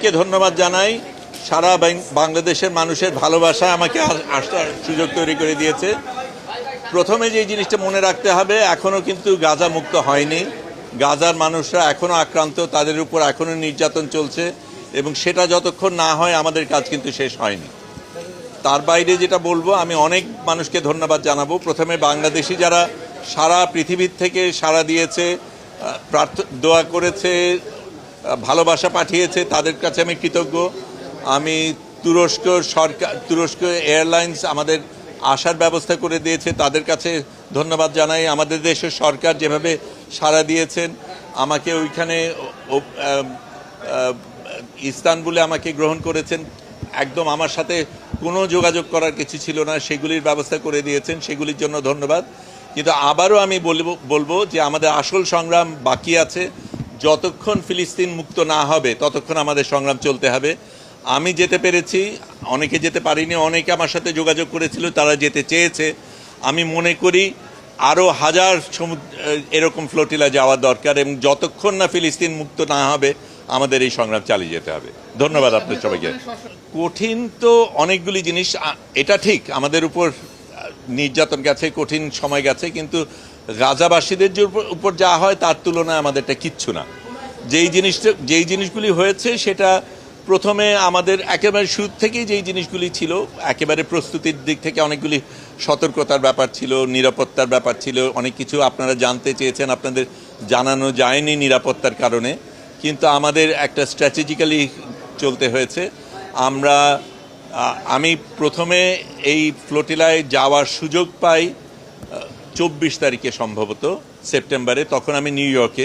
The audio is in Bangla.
কে ধন্যবাদ জানাই। সারা বাংলাদেশের মানুষের ভালোবাসা আমাকে আস- আসার সুযোগ তৈরি করে দিয়েছে। প্রথমে যে জিনিসটা মনে রাখতে হবে এখনও কিন্তু গাজা মুক্ত হয়নি। গাজার মানুষরা এখনও আক্রান্ত, তাদের উপর এখনও নির্যাতন চলছে এবং সেটা যতক্ষণ না হয় আমাদের কাজ কিন্তু শেষ হয়নি। তার বাইরে যেটা বলব, আমি অনেক মানুষকে ধন্যবাদ জানাব। প্রথমে বাংলাদেশি যারা সারা পৃথিবীর থেকে সাড়া দিয়েছে প্রার্থ দোয়া করেছে ভালোবাসা পাঠিয়েছে, তাদের কাছে আমি কৃতজ্ঞ। আমি তুরস্ক সরকার, তুরস্ক এয়ারলাইন্স আমাদের আসার ব্যবস্থা করে দিয়েছে, তাদের কাছে ধন্যবাদ জানাই। আমাদের দেশের সরকার যেভাবে সাড়া দিয়েছেন, আমাকে ওইখানে ইস্তানবুলে আমাকে গ্রহণ করেছেন। একদম আমার সাথে কোনো যোগাযোগ করার কিছু ছিল না, সেগুলির ব্যবস্থা করে দিয়েছেন, সেগুলির জন্য ধন্যবাদ। কিন্তু আবারও আমি বলব বলব যে আমাদের আসল সংগ্রাম বাকি আছে। যতক্ষণ ফিলিস্তিন মুক্ত না হবে, ততক্ষণ আমাদের সংগ্রাম চলতে হবে। আমি যেতে পেরেছি, অনেকে যেতে পারিনি, অনেকে আমার সাথে যোগাযোগ করেছিল, তারা যেতে চেয়েছে। আমি মনে করি আরও হাজার এরকম ফ্লোটিলা যাওয়া দরকার এবং যতক্ষণ না ফিলিস্তিন মুক্ত না হবে, আমাদের এই সংগ্রাম চালিয়ে যেতে হবে। ধন্যবাদ আপনার সবাইকে। কঠিন তো অনেকগুলি জিনিস এটা ঠিক, আমাদের উপর নির্যাতন গেছে, কঠিন সময় গেছে, কিন্তু গাজাবাসীদের যে উপর- উপর যা হয়, তার তুলনায় আমাদেরটা কিচ্ছু না। যেই জিনিসটা যেই জিনিসগুলি হয়েছে, সেটা প্রথমে আমাদের একেবারে শুরু থেকেই যেই জিনিসগুলি ছিল, একেবারে প্রস্তুতির দিক থেকে অনেকগুলি সতর্কতার ব্যাপার ছিল, নিরাপত্তার ব্যাপার ছিল, অনেক কিছু আপনারা জানতে চেয়েছেন, আপনাদের জানানো যায়নি নিরাপত্তার কারণে। কিন্তু আমাদের একটা স্ট্র্যাটেজিক্যালি চলতে হয়েছে। আমরা আমি প্রথমে এই ফ্লোটিলায় যাওয়ার সুযোগ পাই চব্বিশ তারিখে সম্ভবত সেপ্টেম্বরে তখন আমি নিউ ইয়র্কে